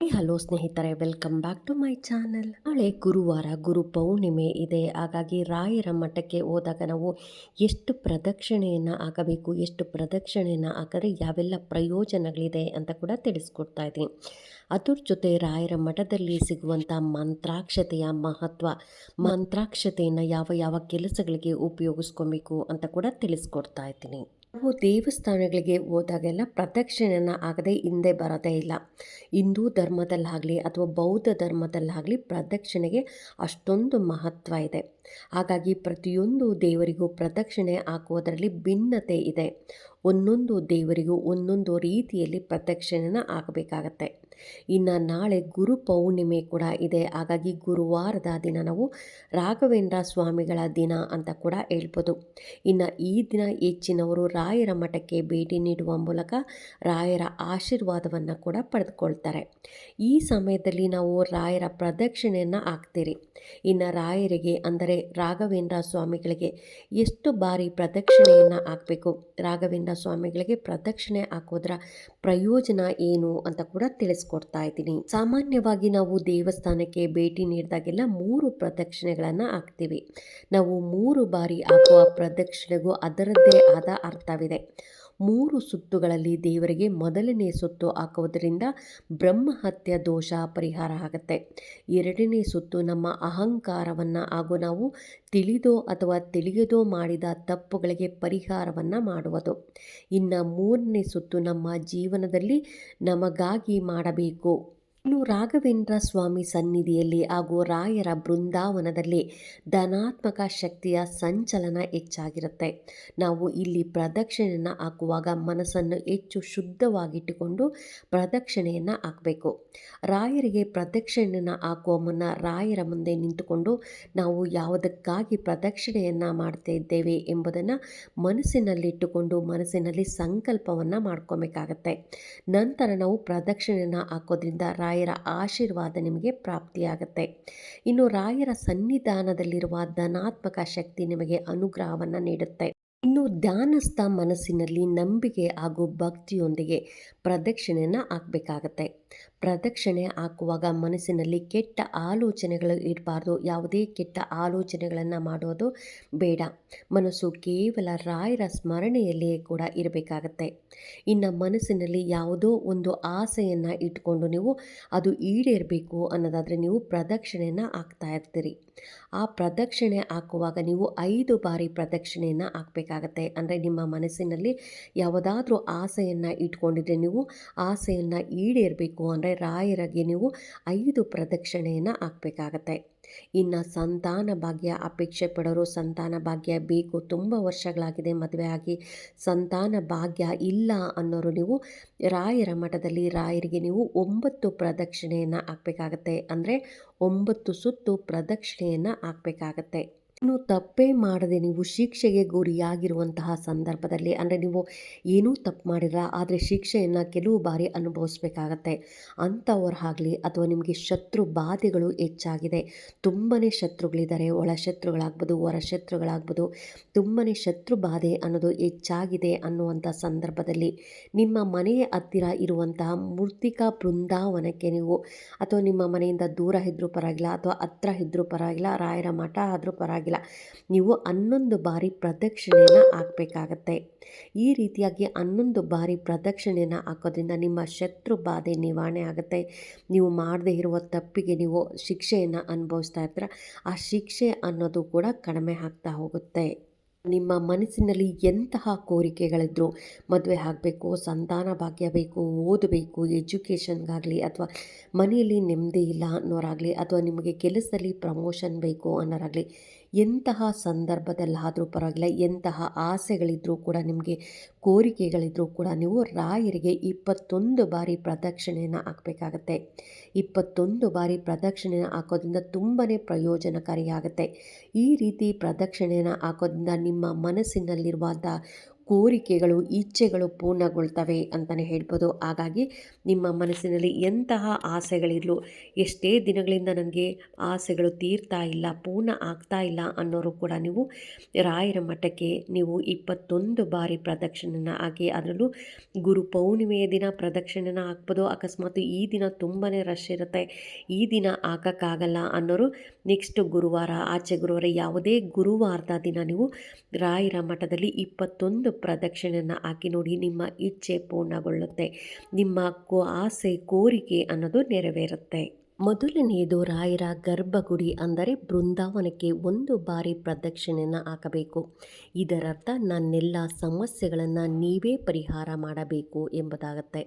Hello ಸ್ನೇಹಿತರೆ, welcome back to my channel. ನಾಳೆ ಗುರುವಾರ ಗುರು ಪೌರ್ಣಿಮೆ ಇದೆ. ಹಾಗಾಗಿ ರಾಯರ ಮಠಕ್ಕೆ ಹೋದಾಗ ನಾವು ಎಷ್ಟು ಪ್ರದಕ್ಷಿಣೆಯನ್ನು ಹಾಕಬೇಕು, ಎಷ್ಟು ಪ್ರದಕ್ಷಿಣೆಯನ್ನು ಹಾಕಿದ್ರೆ ಯಾವೆಲ್ಲ ಪ್ರಯೋಜನಗಳಿದೆ ಅಂತ ಕೂಡ ತಿಳಿಸ್ಕೊಡ್ತಾ ಇದ್ದೀನಿ. ಅದ್ರ ಜೊತೆ ರಾಯರ ಮಠದಲ್ಲಿ ಸಿಗುವಂಥ ಮಂತ್ರಾಕ್ಷತೆಯ ಮಹತ್ವ, ಮಂತ್ರಾಕ್ಷತೆಯನ್ನು ಯಾವ ಯಾವ ಕೆಲಸಗಳಿಗೆ ಉಪಯೋಗಿಸ್ಕೊಬೇಕು ಅಂತ ಕೂಡ ತಿಳಿಸ್ಕೊಡ್ತಾ ಇದ್ದೀನಿ. ನಾವು ದೇವಸ್ಥಾನಗಳಿಗೆ ಹೋದಾಗೆಲ್ಲ ಪ್ರದಕ್ಷಿಣೆಯನ್ನು ಆಗದೆ ಹಿಂದೆ ಬರೋದೇ ಇಲ್ಲ. ಹಿಂದೂ ಧರ್ಮದಲ್ಲಾಗಲಿ ಅಥವಾ ಬೌದ್ಧ ಧರ್ಮದಲ್ಲಾಗಲಿ ಪ್ರದಕ್ಷಿಣೆಗೆ ಅಷ್ಟೊಂದು ಮಹತ್ವ ಇದೆ. ಹಾಗಾಗಿ ಪ್ರತಿಯೊಂದು ದೇವರಿಗೂ ಪ್ರದಕ್ಷಿಣೆ ಹಾಕುವುದರಲ್ಲಿ ಭಿನ್ನತೆ ಇದೆ. ಒಂದೊಂದು ದೇವರಿಗೂ ಒಂದೊಂದು ರೀತಿಯಲ್ಲಿ ಪ್ರದಕ್ಷಿಣೆನ ಆಗಬೇಕಾಗತ್ತೆ ಇನ್ನು ನಾಳೆ ಗುರು ಪೌರ್ಣಿಮೆ ಕೂಡ ಇದೆ. ಹಾಗಾಗಿ ಗುರುವಾರದ ದಿನ ನಾವು ರಾಘವೇಂದ್ರ ಸ್ವಾಮಿಗಳ ದಿನ ಅಂತ ಕೂಡ ಹೇಳ್ಬೋದು. ಇನ್ನು ಈ ದಿನ ಹೆಚ್ಚಿನವರು ರಾಯರ ಮಠಕ್ಕೆ ಭೇಟಿ ನೀಡುವ ಮೂಲಕ ರಾಯರ ಆಶೀರ್ವಾದವನ್ನು ಕೂಡ ಪಡೆದುಕೊಳ್ತಾರೆ. ಈ ಸಮಯದಲ್ಲಿ ನಾವು ರಾಯರ ಪ್ರದಕ್ಷಿಣೆಯನ್ನು ಹಾಕ್ತೀರಿ. ಇನ್ನು ರಾಯರಿಗೆ ಅಂದರೆ ರಾಘವೇಂದ್ರ ಸ್ವಾಮಿಗಳಿಗೆ ಎಷ್ಟು ಬಾರಿ ಪ್ರದಕ್ಷಿಣೆಯನ್ನು ಹಾಕಬೇಕು? ರಾಘವೇಂದ್ರ ಸ್ವಾಮಿಗಳಿಗೆ ಪ್ರದಕ್ಷಿಣೆ ಹಾಕೋದ್ರ ಪ್ರಯೋಜನ ಏನು ಅಂತ ಕೂಡ ತಿಳಿಸ್ಕೊಡ್ತಾ ಇದ್ದೀನಿ. ಸಾಮಾನ್ಯವಾಗಿ ನಾವು ದೇವಸ್ಥಾನಕ್ಕೆ ಭೇಟಿ ನೀಡಿದಾಗೆಲ್ಲ ಮೂರು ಪ್ರದಕ್ಷಿಣೆಗಳನ್ನು ಹಾಕ್ತೀವಿ. ನಾವು ಮೂರು ಬಾರಿ ಹಾಕುವ ಪ್ರದಕ್ಷಿಣೆಗೂ ಅದರದ್ದೇ ಆದ ಅರ್ಥವಿದೆ. ಮೂರು ಸುತ್ತುಗಳಲ್ಲಿ ದೇವರಿಗೆ ಮೊದಲನೇ ಸುತ್ತು ಹಾಕುವುದರಿಂದ ಬ್ರಹ್ಮಹತ್ಯ ದೋಷ ಪರಿಹಾರ ಆಗುತ್ತೆ. ಎರಡನೇ ಸುತ್ತು ನಮ್ಮ ಅಹಂಕಾರವನ್ನು ಹಾಗೂ ನಾವು ತಿಳಿದೋ ಅಥವಾ ತಿಳಿಯದೋ ಮಾಡಿದ ತಪ್ಪುಗಳಿಗೆ ಪರಿಹಾರವನ್ನು ಮಾಡುವುದು. ಇನ್ನು ಮೂರನೇ ಸುತ್ತು ನಮ್ಮ ಜೀವನದಲ್ಲಿ ನಮಗಾಗಿ ಮಾಡಬೇಕು. ಇನ್ನು ರಾಘವೇಂದ್ರ ಸ್ವಾಮಿ ಸನ್ನಿಧಿಯಲ್ಲಿ ಹಾಗೂ ರಾಯರ ಬೃಂದಾವನದಲ್ಲಿ ಧನಾತ್ಮಕ ಶಕ್ತಿಯ ಸಂಚಲನ ಹೆಚ್ಚಾಗಿರುತ್ತೆ. ನಾವು ಇಲ್ಲಿ ಪ್ರದಕ್ಷಿಣೆಯನ್ನು ಹಾಕುವಾಗ ಮನಸ್ಸನ್ನು ಹೆಚ್ಚು ಶುದ್ಧವಾಗಿಟ್ಟುಕೊಂಡು ಪ್ರದಕ್ಷಿಣೆಯನ್ನು ಹಾಕಬೇಕು. ರಾಯರಿಗೆ ಪ್ರದಕ್ಷಿಣೆಯನ್ನು ಹಾಕುವ ಮುನ್ನ ರಾಯರ ಮುಂದೆ ನಿಂತುಕೊಂಡು ನಾವು ಯಾವುದಕ್ಕಾಗಿ ಪ್ರದಕ್ಷಿಣೆಯನ್ನು ಮಾಡ್ತಾ ಇದ್ದೇವೆ ಎಂಬುದನ್ನು ಮನಸ್ಸಿನಲ್ಲಿಟ್ಟುಕೊಂಡು ಮನಸ್ಸಿನಲ್ಲಿ ಸಂಕಲ್ಪವನ್ನು ಮಾಡ್ಕೋಬೇಕಾಗತ್ತೆ. ನಂತರ ನಾವು ಪ್ರದಕ್ಷಿಣೆಯನ್ನು ಹಾಕೋದ್ರಿಂದ ರಾಯ ರಾಯರ ಆಶೀರ್ವಾದ ನಿಮಗೆ ಪ್ರಾಪ್ತಿಯಾಗುತ್ತೆ. ಇನ್ನು ರಾಯರ ಸನ್ನಿಧಾನದಲ್ಲಿರುವ ಧನಾತ್ಮಕ ಶಕ್ತಿ ನಿಮಗೆ ಅನುಗ್ರಹವನ್ನು ನೀಡುತ್ತೆ. ಇನ್ನು ಧ್ಯಾನಸ್ಥ ಮನಸ್ಸಿನಲ್ಲಿ ನಂಬಿಕೆ ಹಾಗೂ ಭಕ್ತಿಯೊಂದಿಗೆ ಪ್ರದಕ್ಷಿಣೆಯನ್ನು ಹಾಕಬೇಕಾಗತ್ತೆ. ಪ್ರದಕ್ಷಿಣೆ ಹಾಕುವಾಗ ಮನಸ್ಸಿನಲ್ಲಿ ಕೆಟ್ಟ ಆಲೋಚನೆಗಳು ಇರಬಾರ್ದು. ಯಾವುದೇ ಕೆಟ್ಟ ಆಲೋಚನೆಗಳನ್ನು ಮಾಡೋದು ಬೇಡ. ಮನಸ್ಸು ಕೇವಲ ರಾಯರ ಸ್ಮರಣೆಯಲ್ಲಿಯೇ ಕೂಡ ಇರಬೇಕಾಗತ್ತೆ. ಇನ್ನು ಮನಸ್ಸಿನಲ್ಲಿ ಯಾವುದೋ ಒಂದು ಆಸೆಯನ್ನು ಇಟ್ಕೊಂಡು ನೀವು ಅದು ಈಡೇರಬೇಕು ಅನ್ನೋದಾದರೆ ನೀವು ಪ್ರದಕ್ಷಿಣೆಯನ್ನು ಹಾಕ್ತಾ ಇರ್ತೀರಿ. ಆ ಪ್ರದಕ್ಷಿಣೆ ಹಾಕುವಾಗ ನೀವು ಐದು ಬಾರಿ ಪ್ರದಕ್ಷಿಣೆಯನ್ನು ಹಾಕಬೇಕಾಗತ್ತೆ. ಅಂದರೆ ನಿಮ್ಮ ಮನಸ್ಸಿನಲ್ಲಿ ಯಾವುದಾದ್ರೂ ಆಸೆಯನ್ನು ಇಟ್ಕೊಂಡಿದ್ರೆ ನೀವು ಆಸೆಯನ್ನು ಈಡೇರಬೇಕು ಅಂದರೆ ರಾಯರಿಗೆ ನೀವು ಐದು ಪ್ರದಕ್ಷಿಣೆಯನ್ನು ಹಾಕಬೇಕಾಗತ್ತೆ. ಇನ್ನು ಸಂತಾನ ಭಾಗ್ಯ ಅಪೇಕ್ಷೆ ಪಡೋರು ಸಂತಾನ ಭಾಗ್ಯ ಬೇಕು, ತುಂಬ ವರ್ಷಗಳಾಗಿದೆ ಮದುವೆ ಆಗಿ ಸಂತಾನ ಭಾಗ್ಯ ಇಲ್ಲ ಅನ್ನೋರು ನೀವು ರಾಯರ ಮಠದಲ್ಲಿ ರಾಯರಿಗೆ ನೀವು ಒಂಬತ್ತು ಪ್ರದಕ್ಷಿಣೆಯನ್ನು ಹಾಕಬೇಕಾಗತ್ತೆ. ಅಂದರೆ ಒಂಬತ್ತು ಸುತ್ತು ಪ್ರದಕ್ಷಿಣೆಯನ್ನು ಹಾಕಬೇಕಾಗತ್ತೆ. ಇನ್ನು ತಪ್ಪೇ ಮಾಡದೆ ನೀವು ಶಿಕ್ಷೆಗೆ ಗುರಿಯಾಗಿರುವಂತಹ ಸಂದರ್ಭದಲ್ಲಿ, ಅಂದರೆ ನೀವು ಏನೂ ತಪ್ಪು ಮಾಡಿರ ಆದರೆ ಶಿಕ್ಷೆಯನ್ನು ಕೆಲವು ಬಾರಿ ಅನುಭವಿಸ್ಬೇಕಾಗತ್ತೆ. ಅಂಥವ್ರಾಗಲಿ ಅಥವಾ ನಿಮಗೆ ಶತ್ರು ಬಾಧೆಗಳು ಹೆಚ್ಚಾಗಿದೆ ತುಂಬಾ ಶತ್ರುಗಳಿದ್ದಾರೆ, ಒಳ ಶತ್ರುಗಳಾಗ್ಬೋದು, ಹೊರ ಶತ್ರುಗಳಾಗ್ಬೋದು ತುಂಬಾ ಶತ್ರು ಬಾಧೆ ಅನ್ನೋದು ಹೆಚ್ಚಾಗಿದೆ ಅನ್ನುವಂಥ ಸಂದರ್ಭದಲ್ಲಿ ನಿಮ್ಮ ಮನೆಯ ಹತ್ತಿರ ಇರುವಂತಹ ಮೂರ್ತಿಕಾ ಬೃಂದಾವನಕ್ಕೆ ನೀವು, ಅಥವಾ ನಿಮ್ಮ ಮನೆಯಿಂದ ದೂರ ಇದ್ದರೂ ಪರವಾಗಿಲ್ಲ, ಅಥವಾ ಹತ್ರ ಇದ್ದರೂ ಪರವಾಗಿಲ್ಲ, ರಾಯರ ಮಠ ಆದರೂ ಪರವಾಗಿಲ್ಲ ನೀವು ಹನ್ನೊಂದು ಬಾರಿ ಪ್ರದಕ್ಷಿಣೆಯನ್ನು ಹಾಕಬೇಕಾಗತ್ತೆ. ಈ ರೀತಿಯಾಗಿ ಹನ್ನೊಂದು ಬಾರಿ ಪ್ರದಕ್ಷಿಣೆಯನ್ನು ಹಾಕೋದ್ರಿಂದ ನಿಮ್ಮ ಶತ್ರು ಬಾಧೆ ನಿವಾರಣೆ ಆಗುತ್ತೆ. ನೀವು ಮಾಡದೇ ಇರುವ ತಪ್ಪಿಗೆ ನೀವು ಶಿಕ್ಷೆಯನ್ನು ಅನುಭವಿಸ್ತಾ ಇರ್ತೀರ. ಆ ಶಿಕ್ಷೆ ಅನ್ನೋದು ಕೂಡ ಕಡಿಮೆ ಆಗ್ತಾ ಹೋಗುತ್ತೆ. ನಿಮ್ಮ ಮನಸ್ಸಿನಲ್ಲಿ ಎಂತಹ ಕೋರಿಕೆಗಳಿದ್ರು ಮದುವೆ ಆಗಬೇಕು, ಸಂತಾನ ಭಾಗ್ಯ ಬೇಕು, ಓದಬೇಕು, ಎಜುಕೇಷನ್ಗಾಗಲಿ ಅಥವಾ ಮನೆಯಲ್ಲಿ ನೆಮ್ಮದಿ ಇಲ್ಲ ಅನ್ನೋರಾಗಲಿ ಅಥವಾ ನಿಮಗೆ ಕೆಲಸದಲ್ಲಿ ಪ್ರಮೋಷನ್ ಬೇಕು ಅನ್ನೋರಾಗಲಿ ಎಂತಹ ಸಂದರ್ಭದಲ್ಲಾದರೂ ಪರವಾಗಿಲ್ಲ, ಎಂತಹ ಆಸೆಗಳಿದ್ದರೂ ಕೂಡ, ನಿಮಗೆ ಕೋರಿಕೆಗಳಿದ್ದರೂ ಕೂಡ ನೀವು ರಾಯರಿಗೆ ಇಪ್ಪತ್ತೊಂದು ಬಾರಿ ಪ್ರದಕ್ಷಿಣೆಯನ್ನು ಹಾಕಬೇಕಾಗತ್ತೆ. ಇಪ್ಪತ್ತೊಂದು ಬಾರಿ ಪ್ರದಕ್ಷಿಣೆಯನ್ನು ಹಾಕೋದ್ರಿಂದ ತುಂಬಾ ಪ್ರಯೋಜನಕಾರಿಯಾಗುತ್ತೆ. ಈ ರೀತಿ ಪ್ರದಕ್ಷಿಣೆಯನ್ನು ಹಾಕೋದ್ರಿಂದ ನಿಮ್ಮ ಮನಸ್ಸಿನಲ್ಲಿರುವಂಥ ಕೋರಿಕೆಗಳು, ಇಚ್ಛೆಗಳು ಪೂರ್ಣಗೊಳ್ತವೆ ಅಂತಲೇ ಹೇಳ್ಬೋದು. ಹಾಗಾಗಿ ನಿಮ್ಮ ಮನಸ್ಸಿನಲ್ಲಿ ಎಂತಹ ಆಸೆಗಳಿರಲು, ಎಷ್ಟೇ ದಿನಗಳಿಂದ ನನಗೆ ಆಸೆಗಳು ತೀರ್ತಾ ಇಲ್ಲ, ಪೂರ್ಣ ಆಗ್ತಾ ಇಲ್ಲ ಅನ್ನೋರು ಕೂಡ ನೀವು ರಾಯರ ಮಠಕ್ಕೆ ನೀವು ಇಪ್ಪತ್ತೊಂದು ಬಾರಿ ಪ್ರದಕ್ಷಿಣೆನ ಹಾಕಿ, ಅದರಲ್ಲೂ ಗುರು ಪೌರ್ಣಿಮೆಯ ದಿನ ಪ್ರದಕ್ಷಿಣೆನ ಹಾಕ್ಬೋದು. ಅಕಸ್ಮಾತ್ ಈ ದಿನ ತುಂಬಾ ರಶ್ ಇರುತ್ತೆ. ಈ ದಿನ ಹಾಕೋಕ್ಕಾಗಲ್ಲ ಅನ್ನೋರು ನೆಕ್ಸ್ಟ್ ಗುರುವಾರ, ಆಚೆ ಗುರುವಾರ ಯಾವುದೇ ಗುರುವಾರದ ದಿನ ನೀವು ರಾಯರ ಮಠದಲ್ಲಿ ಇಪ್ಪತ್ತೊಂದು ಪ್ರದಕ್ಷಿಣೆಯನ್ನು ಹಾಕಿ ನೋಡಿ ನಿಮ್ಮ ಇಚ್ಛೆ ಪೂರ್ಣಗೊಳ್ಳುತ್ತೆ. ನಿಮ್ಮ ಕೋ ಆಸೆ, ಕೋರಿಕೆ ಅನ್ನೋದು ನೆರವೇರುತ್ತೆ. ಮೊದಲನೆಯದು ರಾಯರ ಗರ್ಭಗುಡಿ ಅಂದರೆ ಬೃಂದಾವನಕ್ಕೆ ಒಂದು ಬಾರಿ ಪ್ರದಕ್ಷಿಣೆಯನ್ನು ಹಾಕಬೇಕು. ಇದರರ್ಥ ನನ್ನೆಲ್ಲ ಸಮಸ್ಯೆಗಳನ್ನು ನೀವೇ ಪರಿಹಾರ ಮಾಡಬೇಕು ಎಂಬುದಾಗತ್ತೆ.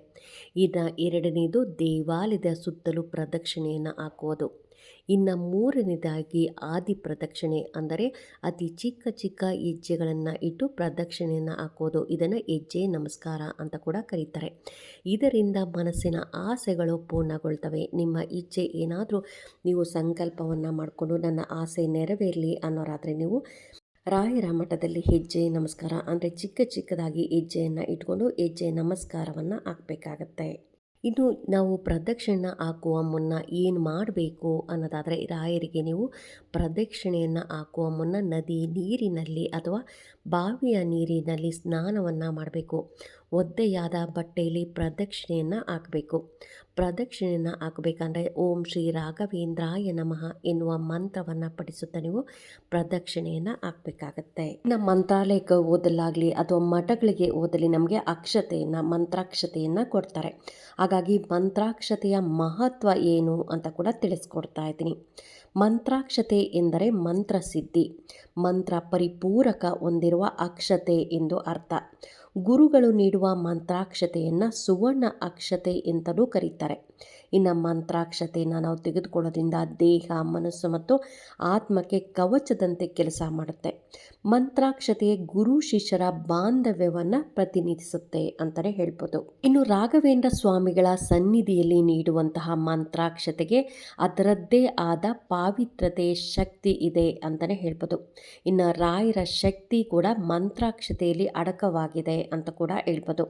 ಇದ ಎರಡನೇದು ದೇವಾಲಯದ ಸುತ್ತಲೂ ಪ್ರದಕ್ಷಿಣೆಯನ್ನು ಹಾಕುವುದು. ಇನ್ನು ಮೂರನೇದಾಗಿ ಆದಿ ಪ್ರದಕ್ಷಿಣೆ ಅಂದರೆ ಅತಿ ಚಿಕ್ಕ ಚಿಕ್ಕ ಹೆಜ್ಜೆಗಳನ್ನು ಇಟ್ಟು ಪ್ರದಕ್ಷಿಣೆಯನ್ನು ಹಾಕೋದು. ಇದನ್ನು ಹೆಜ್ಜೆ ನಮಸ್ಕಾರ ಅಂತ ಕೂಡ ಕರೀತಾರೆ. ಇದರಿಂದ ಮನಸ್ಸಿನ ಆಸೆಗಳು ಪೂರ್ಣಗೊಳ್ತವೆ. ನಿಮ್ಮ ಇಚ್ಛೆ ಏನಾದರೂ ನೀವು ಸಂಕಲ್ಪವನ್ನು ಮಾಡಿಕೊಂಡು ನನ್ನ ಆಸೆ ನೆರವೇರಲಿ ಅನ್ನೋರಾದರೆ ನೀವು ರಾಯರ ಮಠದಲ್ಲಿ ಹೆಜ್ಜೆ ನಮಸ್ಕಾರ ಅಂದರೆ ಚಿಕ್ಕ ಚಿಕ್ಕದಾಗಿ ಹೆಜ್ಜೆಯನ್ನು ಇಟ್ಕೊಂಡು ಹೆಜ್ಜೆ ನಮಸ್ಕಾರವನ್ನು ಹಾಕಬೇಕಾಗತ್ತೆ. ಇನ್ನು ನಾವು ಪ್ರದಕ್ಷಿಣೆ ಹಾಕುವ ಮುನ್ನ ಏನು ಮಾಡಬೇಕು ಅನ್ನೋದಾದರೆ ರಾಯರಿಗೆ ನೀವು ಪ್ರದಕ್ಷಿಣೆಯನ್ನು ಹಾಕುವ ಮುನ್ನ ನದಿ ನೀರಿನಲ್ಲಿ ಅಥವಾ ಬಾವಿಯ ನೀರಿನಲ್ಲಿ ಸ್ನಾನವನ್ನು ಮಾಡಬೇಕು. ಒದ್ದೆಯಾದ ಬಟ್ಟೆಯಲ್ಲಿ ಪ್ರದಕ್ಷಿಣೆಯನ್ನು ಹಾಕಬೇಕು. ಪ್ರದಕ್ಷಿಣೆಯನ್ನು ಹಾಕಬೇಕಂದ್ರೆ ಓಂ ಶ್ರೀ ರಾಘವೇಂದ್ರಾಯ ನಮಃ ಎನ್ನುವ ಮಂತ್ರವನ್ನು ಪಠಿಸುತ್ತಾ ನೀವು ಪ್ರದಕ್ಷಿಣೆಯನ್ನು ಹಾಕಬೇಕಾಗತ್ತೆ. ನಮ್ಮ ಮಂತ್ರಾಲಯಕ್ಕೆ ಓದಲಾಗಲಿ ಅಥವಾ ಮಠಗಳಿಗೆ ಓದಲಿ ನಮಗೆ ಅಕ್ಷತೆಯನ್ನು, ಮಂತ್ರಾಕ್ಷತೆಯನ್ನು ಕೊಡ್ತಾರೆ. ಹಾಗಾಗಿ ಮಂತ್ರಾಕ್ಷತೆಯ ಮಹತ್ವ ಏನು ಅಂತ ಕೂಡ ತಿಳಿಸ್ಕೊಡ್ತಾ ಇದ್ದೀನಿ. ಮಂತ್ರಾಕ್ಷತೆ ಎಂದರೆ ಮಂತ್ರಸಿದ್ಧಿ. ಮಂತ್ರ ಪರಿಪೂರಕ ಹೊಂದಿರುವ ಅಕ್ಷತೆ ಎಂದು ಅರ್ಥ. ಗುರುಗಳು ನೀಡುವ ಮಂತ್ರಾಕ್ಷತೆಯನ್ನು ಸುವರ್ಣ ಅಕ್ಷತೆ ಅಂತಲೂ ಕರೀತಾರೆ. ಇನ್ನು ಮಂತ್ರಾಕ್ಷತೆಯನ್ನು ನಾವು ತೆಗೆದುಕೊಳ್ಳೋದ್ರಿಂದ ದೇಹ, ಮನಸ್ಸು ಮತ್ತು ಆತ್ಮಕ್ಕೆ ಕವಚದಂತೆ ಕೆಲಸ ಮಾಡುತ್ತೆ. ಮಂತ್ರಾಕ್ಷತೆ ಗುರು ಶಿಷ್ಯರ ಬಾಂಧವ್ಯವನ್ನು ಪ್ರತಿನಿಧಿಸುತ್ತೆ ಅಂತಲೇ ಹೇಳ್ಬೋದು. ಇನ್ನು ರಾಘವೇಂದ್ರ ಸ್ವಾಮಿಗಳ ಸನ್ನಿಧಿಯಲ್ಲಿ ನೀಡುವಂತಹ ಮಂತ್ರಾಕ್ಷತೆಗೆ ಅದರದ್ದೇ ಆದ ಪಾವಿತ್ರತೆ ಶಕ್ತಿ ಇದೆ ಅಂತಲೇ ಹೇಳ್ಬೋದು. ಇನ್ನು ರಾಯರ ಶಕ್ತಿ ಕೂಡ ಮಂತ್ರಾಕ್ಷತೆಯಲ್ಲಿ ಅಡಕವಾಗಿದೆ ಅಂತ ಕೂಡ ಹೇಳ್ಬೋದು.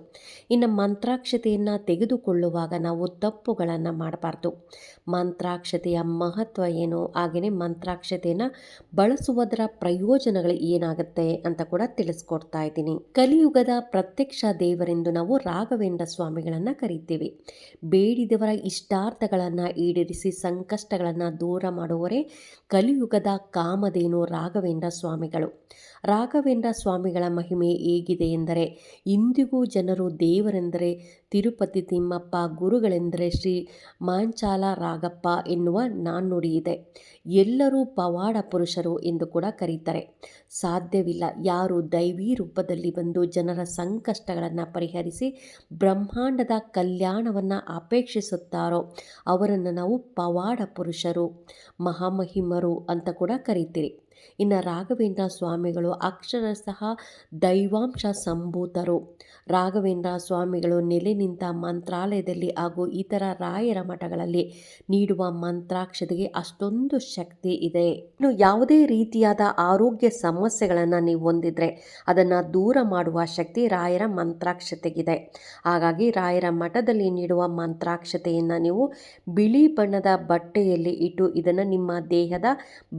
ಇನ್ನು ಮಂತ್ರಾಕ್ಷತೆಯನ್ನು ತೆಗೆದುಕೊಳ್ಳುವಾಗ ನಾವು ತಪ್ಪುಗಳನ್ನು ಮಾಡಬಾರ್ದು. ಮಂತ್ರಾಕ್ಷತೆಯ ಮಹತ್ವ ಏನು? ಹಾಗೆಯೇ ಮಂತ್ರಾಕ್ಷತೆಯನ್ನು ಬಳಸುವುದರ ಪ್ರಯೋಜನಗಳು ಏನಾಗುತ್ತೆ ಅಂತ ಕೂಡ ತಿಳಿಸ್ಕೊಡ್ತಾ ಇದ್ದೀನಿ. ಕಲಿಯುಗದ ಪ್ರತ್ಯಕ್ಷ ದೇವರೆಂದು ನಾವು ರಾಘವೇಂದ್ರ ಸ್ವಾಮಿಗಳನ್ನು ಕರೀತೀವಿ. ಬೇಡಿದವರ ಇಷ್ಟಾರ್ಥಗಳನ್ನು ಈಡೇರಿಸಿ ಸಂಕಷ್ಟಗಳನ್ನು ದೂರ ಮಾಡುವವರೇ ಕಲಿಯುಗದ ಕಾಮಧೇನು ರಾಘವೇಂದ್ರ ಸ್ವಾಮಿಗಳು. ರಾಘವೇಂದ್ರ ಸ್ವಾಮಿಗಳ ಮಹಿಮೆ ಹೇಗಿದೆ ಎಂದರೆ, ಇಂದಿಗೂ ಜನರು ದೇವರೆಂದರೆ, ತಿರುಪತಿ ತಿಮ್ಮಪ್ಪ ಗುರುಗಳೆಂದರೆ ಶ್ರೀ ಮಾಂಚಾಲ ರಾಗಪ್ಪ ಎನ್ನುವ ನಾಣ್ಣುಡಿ ಇದೆ. ಎಲ್ಲರೂ ಪವಾಡ ಪುರುಷರು ಎಂದು ಕೂಡ ಕರೀತಾರೆ. ಸಾಧ್ಯವಿಲ್ಲ ಯಾರು ದೈವಿ ರೂಪದಲ್ಲಿ ಬಂದು ಜನರ ಸಂಕಷ್ಟಗಳನ್ನು ಪರಿಹರಿಸಿ ಬ್ರಹ್ಮಾಂಡದ ಕಲ್ಯಾಣವನ್ನು ಅಪೇಕ್ಷಿಸುತ್ತಾರೋ, ಅವರನ್ನು ನಾವು ಪವಾಡ ಪುರುಷರು, ಮಹಾಮಹಿಮರು ಅಂತ ಕೂಡ ಕರೀತೀರಿ. ಇನ್ನು ರಾಘವೇಂದ್ರ ಸ್ವಾಮಿಗಳು ಅಕ್ಷರಶಃ ದೈವಾಂಶ ಸಂಭೂತರು. ರಾಘವೇಂದ್ರ ಸ್ವಾಮಿಗಳು ನೆಲೆ ನಿಂತ ಮಂತ್ರಾಲಯದಲ್ಲಿ ಹಾಗೂ ಇತರ ರಾಯರ ಮಠಗಳಲ್ಲಿ ನೀಡುವ ಮಂತ್ರಾಕ್ಷತೆಗೆ ಅಷ್ಟೊಂದು ಶಕ್ತಿ ಇದೆ. ಇನ್ನು ಯಾವುದೇ ರೀತಿಯಾದ ಆರೋಗ್ಯ ಸಮಸ್ಯೆಗಳನ್ನು ನೀವು ಹೊಂದಿದ್ರೆ ಅದನ್ನು ದೂರ ಮಾಡುವ ಶಕ್ತಿ ರಾಯರ ಮಂತ್ರಾಕ್ಷತೆಗಿದೆ. ಹಾಗಾಗಿ ರಾಯರ ಮಠದಲ್ಲಿ ನೀಡುವ ಮಂತ್ರಾಕ್ಷತೆಯನ್ನು ನೀವು ಬಿಳಿ ಬಣ್ಣದ ಬಟ್ಟೆಯಲ್ಲಿ ಇಟ್ಟು ಇದನ್ನು ನಿಮ್ಮ ದೇಹದ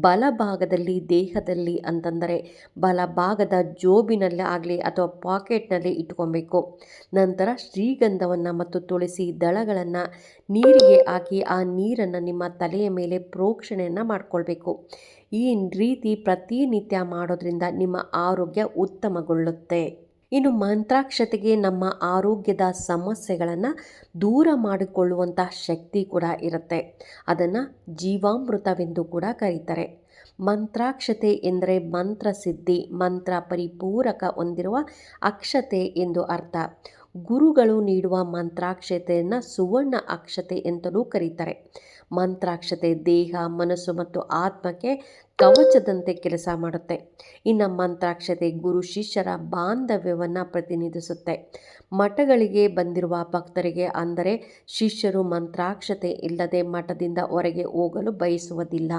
ಬಲಭಾಗದಲ್ಲಿ ದೇಹದಲ್ಲಿ ಅಂತಂದರೆ ಬಲಭಾಗದ ಜೋಬಿನಲ್ಲಿ ಆಗಲಿ ಅಥವಾ ಪಾಕೆಟ್ನಲ್ಲಿ ಇಟ್ಕೊಬೇಕು. ನಂತರ ಶ್ರೀಗಂಧವನ್ನು ಮತ್ತು ತುಳಸಿ ದಳಗಳನ್ನು ನೀರಿಗೆ ಹಾಕಿ ಆ ನೀರನ್ನು ನಿಮ್ಮ ತಲೆಯ ಮೇಲೆ ಪ್ರೋಕ್ಷಣೆಯನ್ನು ಮಾಡಿಕೊಳ್ಬೇಕು. ಈ ರೀತಿ ಪ್ರತಿನಿತ್ಯ ಮಾಡೋದ್ರಿಂದ ನಿಮ್ಮ ಆರೋಗ್ಯ ಉತ್ತಮಗೊಳ್ಳುತ್ತೆ. ಇನ್ನು ಮಂತ್ರಾಕ್ಷತೆಗೆ ನಮ್ಮ ಆರೋಗ್ಯದ ಸಮಸ್ಯೆಗಳನ್ನು ದೂರ ಮಾಡಿಕೊಳ್ಳುವಂಥ ಶಕ್ತಿ ಕೂಡ ಇರುತ್ತೆ. ಅದನ್ನು ಜೀವಾಮೃತವೆಂದು ಕೂಡ ಕರೀತಾರೆ. ಮಂತ್ರಾಕ್ಷತೆ ಎಂದರೆ ಮಂತ್ರ ಸಿದ್ಧಿ, ಮಂತ್ರ ಪರಿಪೂರಕ ಹೊಂದಿರುವ ಅಕ್ಷತೆ ಎಂದು ಅರ್ಥ. ಗುರುಗಳು ನೀಡುವ ಮಂತ್ರಾಕ್ಷತೆಯನ್ನು ಸುವರ್ಣ ಅಕ್ಷತೆ ಎಂತಲೂ ಕರೀತಾರೆ. ಮಂತ್ರಾಕ್ಷತೆ ದೇಹ, ಮನಸ್ಸು ಮತ್ತು ಆತ್ಮಕ್ಕೆ ಕವಚದಂತೆ ಕೆಲಸ ಮಾಡುತ್ತೆ. ಇನ್ನು ಮಂತ್ರಾಕ್ಷತೆ ಗುರು ಶಿಷ್ಯರ ಬಾಂಧವ್ಯವನ್ನು ಪ್ರತಿನಿಧಿಸುತ್ತೆ. ಮಠಗಳಿಗೆ ಬಂದಿರುವ ಭಕ್ತರಿಗೆ ಅಂದರೆ ಶಿಷ್ಯರು ಮಂತ್ರಾಕ್ಷತೆ ಇಲ್ಲದೆ ಮಠದಿಂದ ಹೊರಗೆ ಹೋಗಲು ಬಯಸುವುದಿಲ್ಲ.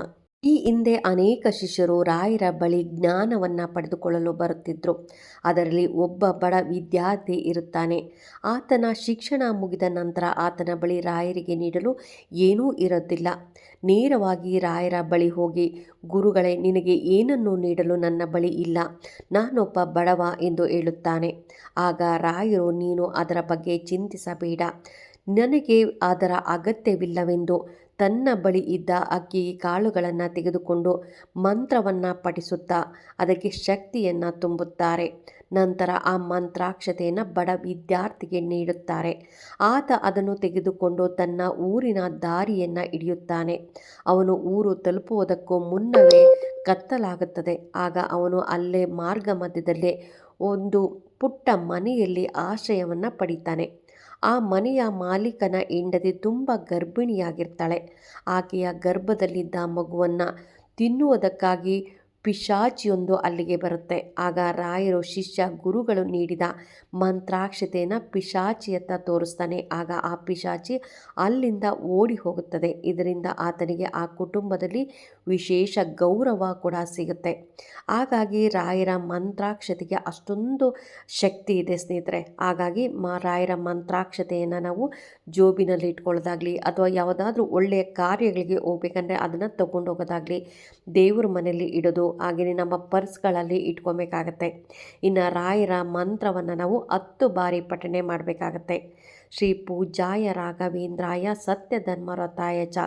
ಈ ಹಿಂದೆ ಅನೇಕ ಶಿಷ್ಯರು ರಾಯರ ಬಳಿ ಜ್ಞಾನವನ್ನು ಪಡೆದುಕೊಳ್ಳಲು ಬರುತ್ತಿದ್ದರು ಅದರಲ್ಲಿ ಒಬ್ಬ ಬಡ ವಿದ್ಯಾರ್ಥಿ ಇರುತ್ತಾನೆ. ಆತನ ಶಿಕ್ಷಣ ಮುಗಿದ ನಂತರ ಆತನ ಬಳಿ ರಾಯರಿಗೆ ನೀಡಲು ಏನೂ ಇರೋದಿಲ್ಲ ನೇರವಾಗಿ ರಾಯರ ಬಳಿ ಹೋಗಿ, ಗುರುಗಳೇ, ನಿನಗೆ ಏನನ್ನು ನೀಡಲು ನನ್ನ ಬಳಿ ಇಲ್ಲ. ನಾನೊಬ್ಬ ಬಡವ ಎಂದು ಹೇಳುತ್ತಾನೆ. ಆಗ ರಾಯರು, ನೀನು ಅದರ ಬಗ್ಗೆ ಚಿಂತಿಸಬೇಡ. ನನಗೆ ಅದರ ಅಗತ್ಯವಿಲ್ಲವೆಂದು ತನ್ನ ಬಳಿ ಇದ್ದ ಅಕ್ಕಿ ಕಾಳುಗಳನ್ನು ತೆಗೆದುಕೊಂಡು ಮಂತ್ರವನ್ನು ಪಠಿಸುತ್ತಾ ಅದಕ್ಕೆ ಶಕ್ತಿಯನ್ನು ತುಂಬುತ್ತಾರೆ. ನಂತರ ಆ ಮಂತ್ರಾಕ್ಷತೆಯನ್ನು ಬಡ ವಿದ್ಯಾರ್ಥಿಗೆ ನೀಡುತ್ತಾರೆ. ಆತ ಅದನ್ನು ತೆಗೆದುಕೊಂಡು ತನ್ನ ಊರಿನ ದಾರಿಯನ್ನು ಹಿಡಿಯುತ್ತಾನೆ. ಅವನು ಊರು ತಲುಪುವುದಕ್ಕೂ ಮುನ್ನವೇ ಕತ್ತಲಾಗುತ್ತದೆ. ಆಗ ಅವನು ಅಲ್ಲೇ ಮಾರ್ಗ ಮಧ್ಯದಲ್ಲೇ ಒಂದು ಪುಟ್ಟ ಮನೆಯಲ್ಲಿ ಆಶ್ರಯವನ್ನು ಪಡಿತಾನೆ. ಆ ಮನೆಯ ಮಾಲೀಕನ ಹೆಂಡತಿ ತುಂಬ ಗರ್ಭಿಣಿಯಾಗಿರ್ತಾಳೆ. ಆಕೆಯ ಗರ್ಭದಲ್ಲಿದ್ದ ಮಗುವನ್ನು ತಿನ್ನುವುದಕ್ಕಾಗಿ ಪಿಶಾಚಿಯೊಂದು ಅಲ್ಲಿಗೆ ಬರುತ್ತೆ. ಆಗ ರಾಯರು ಶಿಷ್ಯ ಗುರುಗಳು ನೀಡಿದ ಮಂತ್ರಾಕ್ಷತೆಯನ್ನು ಪಿಶಾಚಿಯತ್ತ ತೋರಿಸ್ತಾನೆ. ಆಗ ಆ ಪಿಶಾಚಿ ಅಲ್ಲಿಂದ ಓಡಿ ಹೋಗುತ್ತದೆ. ಇದರಿಂದ ಆತನಿಗೆ ಆ ಕುಟುಂಬದಲ್ಲಿ ವಿಶೇಷ ಗೌರವ ಕೂಡ ಸಿಗುತ್ತೆ. ಹಾಗಾಗಿ ರಾಯರ ಮಂತ್ರಾಕ್ಷತೆಗೆ ಅಷ್ಟೊಂದು ಶಕ್ತಿ ಇದೆ ಸ್ನೇಹಿತರೆ. ಹಾಗಾಗಿ ಮ, ರಾಯರ ಮಂತ್ರಾಕ್ಷತೆಯನ್ನು ನಾವು ಜೋಬಿನಲ್ಲಿ ಇಟ್ಕೊಳ್ಳೋದಾಗಲಿ ಅಥವಾ ಯಾವುದಾದ್ರೂ ಒಳ್ಳೆಯ ಕಾರ್ಯಗಳಿಗೆ ಹೋಗ್ಬೇಕಂದ್ರೆ ಅದನ್ನು ತಗೊಂಡು ಹೋಗೋದಾಗಲಿ ದೇವ್ರ ಮನೆಯಲ್ಲಿ ಇಡೋದು ಹಾಗೆಯೇ ನಮ್ಮ ಪರ್ಸ್ಗಳಲ್ಲಿ ಇಟ್ಕೊಬೇಕಾಗತ್ತೆ. ಇನ್ನು ರಾಯರ ಮಂತ್ರವನ್ನು ನಾವು ಹತ್ತು ಬಾರಿ ಪಠಣೆ ಮಾಡಬೇಕಾಗತ್ತೆ. ಶ್ರೀ ಪೂಜಾಯ ರಾಘವೇಂದ್ರಾಯ ಸತ್ಯಧರ್ಮರತಾಯ ಚ.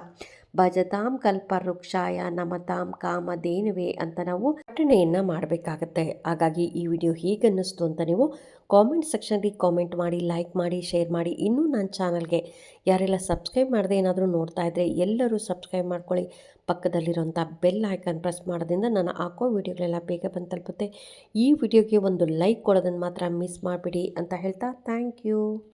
ಭಜತಾಂ ಕಲ್ಪ ವೃಕ್ಷಾಯ ನಮತಾಂ ಕಾಮಧೇನುವೆ ಅಂತ ನಾವು ಪಠಣೆಯನ್ನು ಮಾಡಬೇಕಾಗತ್ತೆ. ಹಾಗಾಗಿ ಈ ವಿಡಿಯೋ ಹೇಗೆ ಅನ್ನಿಸ್ತು ಅಂತ ನೀವು ಕಾಮೆಂಟ್ ಸೆಕ್ಷನ್ಗೆ ಕಾಮೆಂಟ್ ಮಾಡಿ ಲೈಕ್ ಮಾಡಿ ಶೇರ್ ಮಾಡಿ. ಇನ್ನೂ ನನ್ನ ಚಾನಲ್ಗೆ ಯಾರೆಲ್ಲ ಸಬ್ಸ್ಕ್ರೈಬ್ ಮಾಡದೆ ಏನಾದರೂ ನೋಡ್ತಾ ಇದ್ದರೆ ಎಲ್ಲರೂ ಸಬ್ಸ್ಕ್ರೈಬ್ ಮಾಡ್ಕೊಳ್ಳಿ. ಪಕ್ಕದಲ್ಲಿರುವಂಥ ಬೆಲ್ ಐಕನ್ ಪ್ರೆಸ್ ಮಾಡೋದ್ರಿಂದ ನಾನು ಹಾಕೋ ವಿಡಿಯೋಗಳೆಲ್ಲ ಬೇಗ ಬಂದು ತಲುಪುತ್ತೆ. ಈ ವಿಡಿಯೋಗೆ ಒಂದು ಲೈಕ್ ಕೊಡೋದನ್ನು ಮಾತ್ರ ಮಿಸ್ ಮಾಡಿಬಿಡಿ ಅಂತ ಹೇಳ್ತಾ ಥ್ಯಾಂಕ್ ಯು